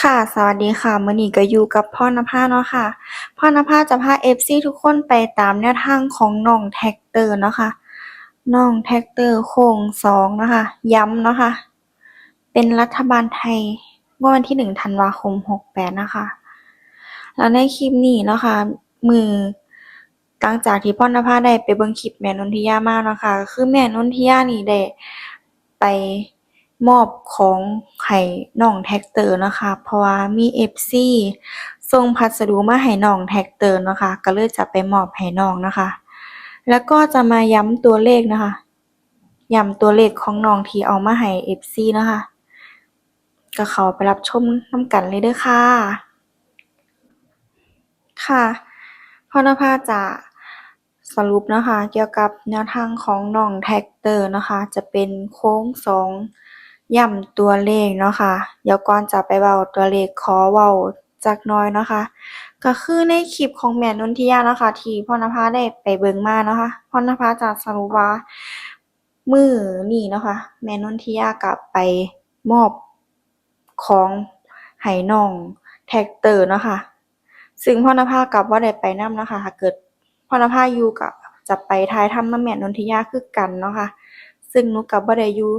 ค่ะ สวัสดีค่ะมื้อนี้ก็อยู่กับพรณภาเนาะค่ะพรณภาจะพา FC ทุกคนไปตามแนวทางของน้องแท็กเตอร์เนาะค่ะ น้องแท็กเตอร์โค้งสองเนาะค่ะ ย้ำเนาะค่ะ เป็นรัฐบาลไทยวดวันที่1ธันวาคม68นะคะ แล้วในคลิปนี้เนาะค่ะ มือหลังจากที่พรณภาได้ไปเบิ่งคลิปแม่นนทิยามาเนาะค่ะ คือแม่นนทิยานี่ได้ไป มอบของให้น้องแท็กเตอร์นะคะ เพราะว่ามี FC ส่งพัสดุมาให้น้องแท็กเตอร์นะคะ ก็เลยจะไปมอบให้น้องนะคะ แล้วก็จะมาย้ำตัวเลขนะคะย้ำตัวเลขของน้องที่เอามาให้ FC เนะคะ ก็เข้าไปรับชมน้ำกันเลยเด้อค่ะ ค่ะพรณภาจะสรุปนะคะ เกี่ยวกับแนวทางของน้องแท็กเตอร์นะคะ จะเป็นโค้งสอง ย้ำตัวเลขเนาะค่ะ เดี๋ยวก่อนจะไปเว้าตัวเลขขอเว้าจักหน่อยเนาะค่ะ ก็คือในคลิปของแม่นนทิยาเนาะค่ะที่พรณภาได้ไปเบิ่งมาเนาะค่ะพรณภาจะสรุปว่ามื้อนี้เนาะค่ะแม่นนทิยาก็ไปมอบของให้น้องแท็กเตอร์เนาะค่ะ ซึ่งพรณภาก็บ่ได้ไปนำเนาะค่ะถ้าเกิดพรณภาอยู่ก็จะไปถ่ายทำนำแม่นนทิยาคือกันเนาะค่ะ ซึ่งหนูก็บ่ได้อยู่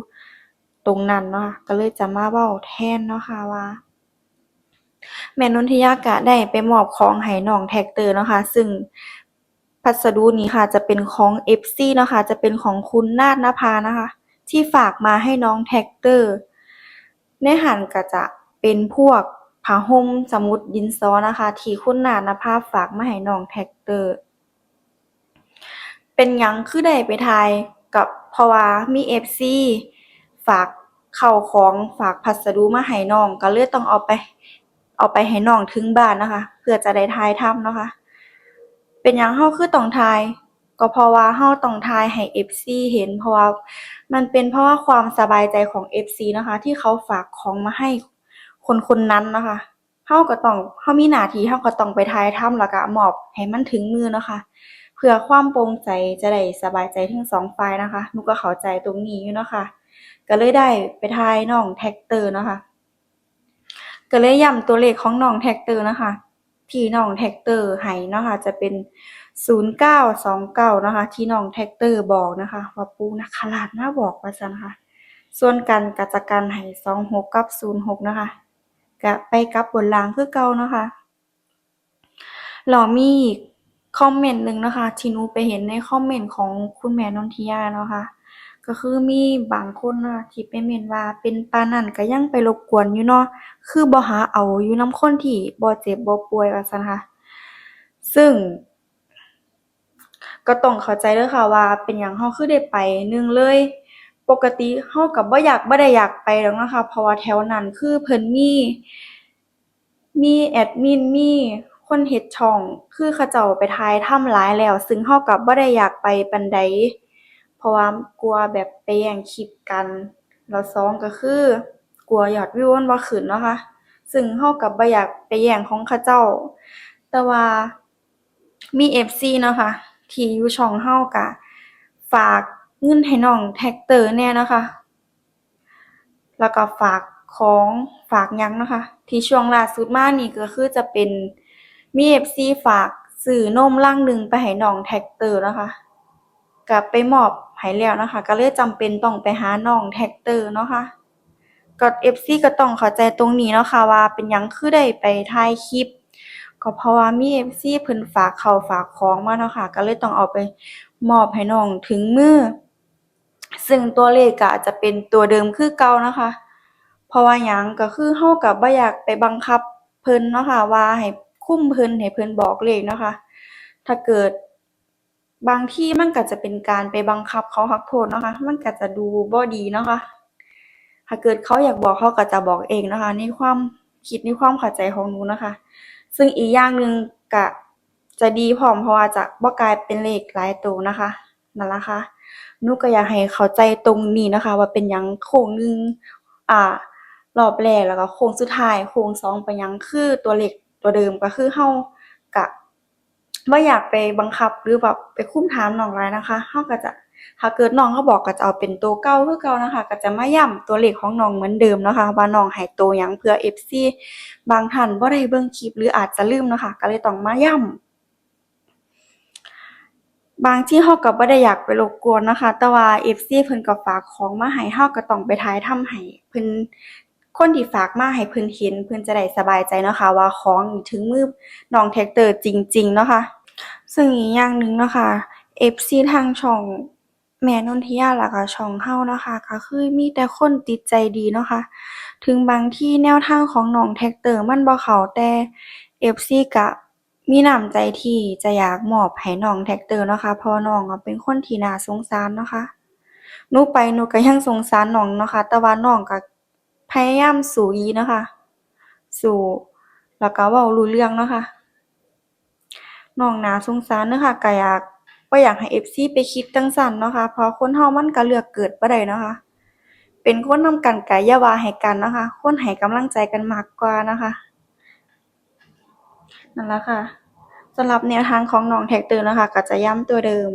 ตรงนั้นเนาะก็เลยจะมาเว้าแทนเนาะค่ะว่า แม่นนทิยาก็ได้ไปมอบของให้น้องแท็กเตอร์เนาะค่ะซึ่งพัสดุนี้ค่ะจะเป็นของ FC เนาะค่ะจะเป็นของคุณนาฏนภานะคะ ที่ฝากมาให้น้องแท็กเตอร์ ในหันก็จะเป็นพวกผ้าห่มสมุดดินสอนะคะ ที่คุณนาฏนภาฝากมาให้น้องแท็กเตอร์ เป็นหยังคือได้ไปถ่ายก็เพราะว่ามี FC ฝากเข้าของฝากพัสดุมาให้น้องก็เลยต้องเอาไป เอาไปให้น้องถึงบ้านนะคะ เพื่อจะได้ถ่ายทำเนาะค่ะเป็นหยังเราคือต้องถ่าย ก็เพราะว่าเราต้องถ่ายให้ FC เห็นเพราะว่ามันเป็นเพราะว่าความสบายใจของ FC นะคะ ที่เขาฝากของมาให้คนคนนั้นนะคะเราก็ต้องเรามีหน้าที่เราก็ต้องไปถ่ายทำแล้วก็มอบให้มันถึงมือนะคะเพื่อความโปร่งใจจะได้สบายใจทั้งสองฝ่ายนะคะนูก็เข้าใจตรงนี้อยู่เนาะค่ะ ก็เลยได้ไปถ่ายน้องแท็กเตอร์เนาะค่ะก็เลยย้ำตัวเลขของน้องแท็กเตอร์นะคะ ที่น้องแท็กเตอร์ให้นะคะ จะเป็น 0929นะคะ ที่น้องแท็กเตอร์บอกนะคะว่าปู่นาคราชมาบอกว่าซั่นค่ะ ส่วนกันก็จกันให้26กับ06นะคะก็ไปกับบนลางคือเก่านะคะแล้วมีคอมเมนต์หนึ่งนะคะ ที่นูไปเห็นในคอมเมนต์ของคุณแม่นนทิยาเนาะค่ะ ก็คือมีบางคนนะคะที่ไปเม้นว่าเป็นปานนั้นก็ยังไปรบกวนอยู่เนาะ คือบ่หาเอาอยู่นำคนที่บ่เจ็บบ่ป่วยว่าซั่นค่ะ ซึ่ง ก็ต้องเข้าใจเด้อค่ะว่าเป็นหยังเราคือได้ไป หนึ่งเลย ปกติเราก็บ่อยาก บ่ได้อยากไปดอกเนาะค่ะ เพราะว่าแถวนั้นคือเพิ่นมี มีแอดมิน มีคนเฮ็ดช่อง คือเขาเจ้าไปถ่ายทำหลายแล้ว ซึ่งเราก็บ่ได้อยากไปปานใด เพราะว่ากลัวแบบไปแย่งคลิปกัน แล้วสองก็คือกลัวยอดวิวมันบ่ขึ้นเนาะค่ะ ซึ่งเราก็บ่อยากไปแย่งของเขาเจ้า แต่ว่ามี FC เนาะค่ะ ที่อยู่ช่องเราก็ฝากเงินให้น้องแท็กเตอร์แน่เนาะค่ะ แล้วก็ฝากของฝากหยังเนาะค่ะที่ช่วงล่าสุดมานี่ก็คือจะเป็นมี FC ฝากซื้อนมลังหนึ่งไปให้น้องแท็กเตอร์นะคะก็ไปมอบ ให้แล้วนะคะ ก็เลยจำเป็นต้องไปหาน้องแท็กเตอร์เนาะค่ะก็ FC ก็ต้องเข้าใจตรงนี้เนาะค่ะว่าเป็นยังคือได้ไปถ่ายคลิปก็เพราะว่ามี FC เพิ่นฝากเข้าฝากของมาเนาะค่ะก็เลยต้องเอาไปมอบให้น้องถึงมือซึ่งตัวเลขก็จะเป็นตัวเดิมคือเก่านะคะ เพราะว่าหยังก็คือเราก็บ่อยากไปบังคับเพิ่นเนาะค่ะว่าให้คุ้มเพิ่นให้เพิ่นบอกเลขเนาะค่ะถ้าเกิด บางที่มันก็จะเป็นการไปบังคับเขาฮักโพดเนาะคะ มันก็จะดูบ่ดีเนาะคะ ถ้าเกิดเขาอยากบอกเขาก็จะบอกเองนะคะ ในความคิดในความเข้าใจของหนูนะคะ ซึ่งอีกอย่างหนึ่งก็จะดีพร้อมเพราะว่าจะบ่กลายเป็นเลขหลายตัวนะคะนั่นละค่ะหนูก็อยากให้เข้าใจตรงนี้นะคะ ว่าเป็นยังโค้งหนึ่งอ่ารอบแรกแล้วก็โค้งสุดท้ายโค้งสองเป็นยังคือตัวเลขตัวเดิมก็คือเราก็ บ่อยากไปบังคับหรือแบบไปคุ้มถามน้องหลายนะคะเราก็จะถ้าเกิดน้องเขาบอกก็จะเอาเป็นตัวเก่าคือเก่านะคะ ก็จะมาย้ำตัวเลขของน้องเหมือนเดิมนะคะว่าน้องให้ตัวยังเพื่อ FC บางท่านบ่ได้เบิ่งคลิปหรืออาจจะลืมนะคะ ก็เลยต้องมาย้ำบางที่เราก็บ่ได้อยากไปรบกวนนะคะ แต่ว่า FC เพิ่นก็ฝากของมาให้เราก็ต้องไปถ่ายทำให้เพิ่น คนที่ฝากมาให้เพิ่นเห็นเพิ่นจะได้สบายใจเนาะค่ะว่าของถึงมือน้องแท็กเตอร์จริง ๆ เนาะค่ะ ซึ่งอีกอย่างหนึ่งเนาะค่ะ FC ทางช่องแม่นนทิยาล้วก็ช่องเราเนาะค่ะก็คือมีแต่คนจิตใจดีเนาะค่ะ ถึงบางที่แนวทางของน้องแท็กเตอร์มันบ่เข้าแต่ FC ก็มีน้ำใจที่จะอยากมอบให้น้องแท็กเตอร์เนาะค่ะเพราะน้องเป็นคนที่น่าสงสารเนาะค่ะหนูไปหนูก็ยังสงสารน้องเนาะค่ะแต่ว่าน้องก็ พยายามสู้อีนะคะ สู้แล้วก็เว้ารู้เรื่องเนาะค่ะน้องนาสงสารเด้อค่ะก็อยากบ่อยากให้ FC ไปคิดจั่งซั้นเนาะค่ะเพราะคนเรามันก็เลือกเกิดบ่ได้เนาะค่ะเป็นคนนำกันก็อย่าว่าให้กันเนาะค่ะควรให้กำลังใจกันมากกว่านะคะนั่นละค่ะสำหรับแนวทางของน้องแท็กเตอร์นะคะก็จะย้ำตัวเดิม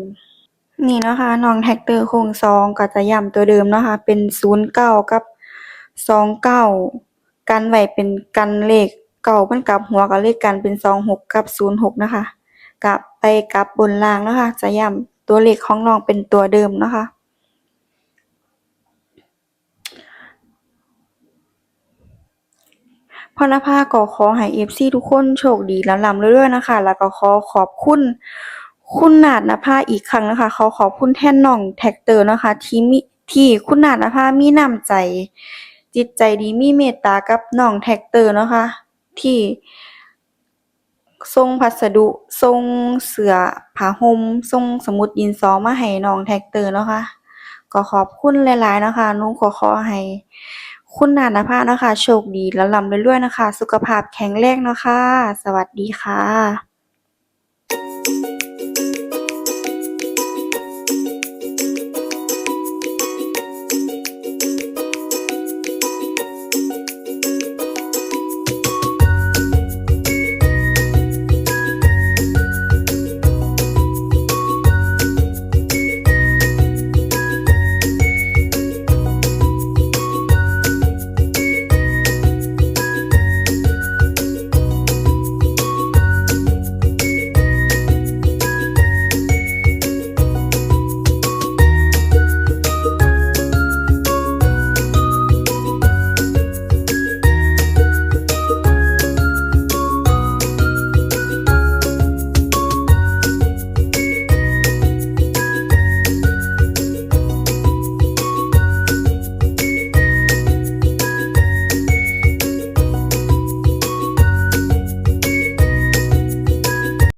นี่นะคะน้องแท็กเตอร์โครงสองก็จะย้ำตัวเดิมเนาะค่ะเป็น09กับ 29กันไว้เป็นกันเลขเก้ามันกลับหัวก็เลขกันเป็น26กับ06นย์หกนะคะกลับไปกลับบนล่างนะค่ะจะย้ำตัวเลขของน้องเป็นตัวเดิมนะคะพรณภาก็ขอให้ FC ทุกคนโชคดีและร่ำรวยๆนะคะ แล้วก็ขอขอบคุณ คุณนาฏนภาอีกครั้งนะคะ เขอขอบคุณแท่นน้องแท็กเตอร์นะคะ ที่มีที่คุณนาฏนภามีน้ำใจ จิตใจดีมีเมตตากับน้องแท็กเตอร์เนาะค่ะที่ส่งพัสดุส่งเสือผ้าห่มส่งสมุดดินสอมาให้น้องแท็กเตอร์เนาะค่ะก็ขอบคุณหลายๆนะคะนูก็ขอให้คุณนาฏนภานะคะ โชคดีและร่ำรวยๆนะคะ สุขภาพแข็งแรงนะคะ สวัสดีค่ะ